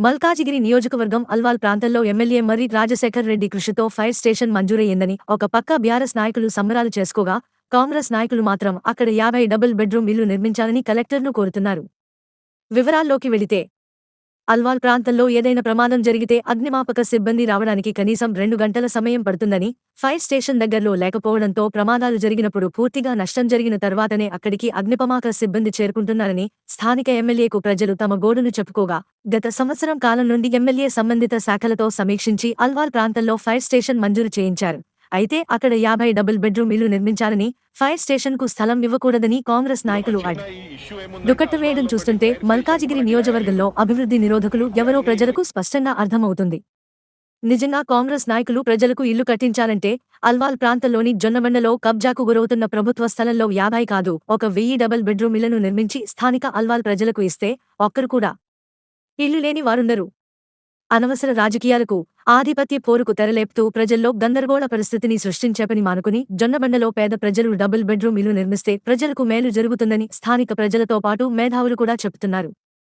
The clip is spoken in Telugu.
మల్కాజిగిరి నియోజకవర్గం అల్వాల్ ప్రాంతంలో ఎమ్మెల్యే మర్రి రాజశేఖర్ రెడ్డి కృషితో ఫైర్ స్టేషన్ మంజూరయ్యిందని ఒక పక్క బీఆర్ఎస్ నాయకులు సంబరాలు చేసుకోగా కాంగ్రెస్ నాయకులు మాత్రం అక్కడ యాభై డబుల్ బెడ్రూమ్ ఇల్లు నిర్మించాలని కలెక్టర్ను కోరుతున్నారు. వివరాల్లోకి వెళితే అల్వాల్ ప్రాంతంలో ఏదైనా ప్రమాదం జరిగితే అగ్నిమాపక సిబ్బంది రావడానికి కనీసం రెండు గంటల సమయం పడుతుందని ఫైర్ స్టేషన్ దగ్గరలో లేకపోవడంతో ప్రమాదాలు జరిగినప్పుడు పూర్తిగా నష్టం జరిగిన తర్వాతనే అక్కడికి అగ్నిపమాక సిబ్బంది చేరుకుంటున్నారని స్థానిక ఎమ్మెల్యేకు ప్రజలు తమ గోడును చెప్పుకోగా గత సంవత్సరం కాలం నుండి ఎమ్మెల్యే సంబంధిత శాఖలతో సమీక్షించి అల్వాల్ ప్రాంతంలో ఫైర్ స్టేషన్ మంజూరు చేయించారు. అయితే అక్కడ యాభై డబుల్ బెడ్రూమ్ ఇల్లు నిర్మించాలని ఫైర్ స్టేషన్కు స్థలం ఇవ్వకూడదని కాంగ్రెస్ నాయకులు అడ్ దుకట్టు వేయడం చూస్తుంటే మల్కాజిగిరి నియోజకవర్గంలో అభివృద్ధి నిరోధకులు ఎవరో ప్రజలకు స్పష్టంగా అర్థమవుతుంది. నిజంగా కాంగ్రెస్ నాయకులు ప్రజలకు ఇల్లు కట్టించాలంటే అల్వాల్ ప్రాంతంలోని జొన్నబండలో కబ్జాకు గురవుతున్న ప్రభుత్వ స్థలంలో యాభై కాదు ఒక వెయ్యి డబుల్ బెడ్రూమ్ ఇళ్ళను నిర్మించి స్థానిక అల్వాల్ ప్రజలకు ఇస్తే ఒక్కరు కూడా ఇల్లు లేని వారుండరు. అనవసర రాజకీయాలకు ఆధిపత్య పోరుకు తెరలేపుతూ ప్రజల్లో గందరగోళ పరిస్థితిని సృష్టించేపని మానుకుని జొన్నబండలో పేద ప్రజలు డబుల్ బెడ్రూమ్ ఇల్లు నిర్మిస్తే ప్రజలకు మేలు జరుగుతుందని స్థానిక ప్రజలతో పాటు మేధావులు కూడా చెబుతున్నారు.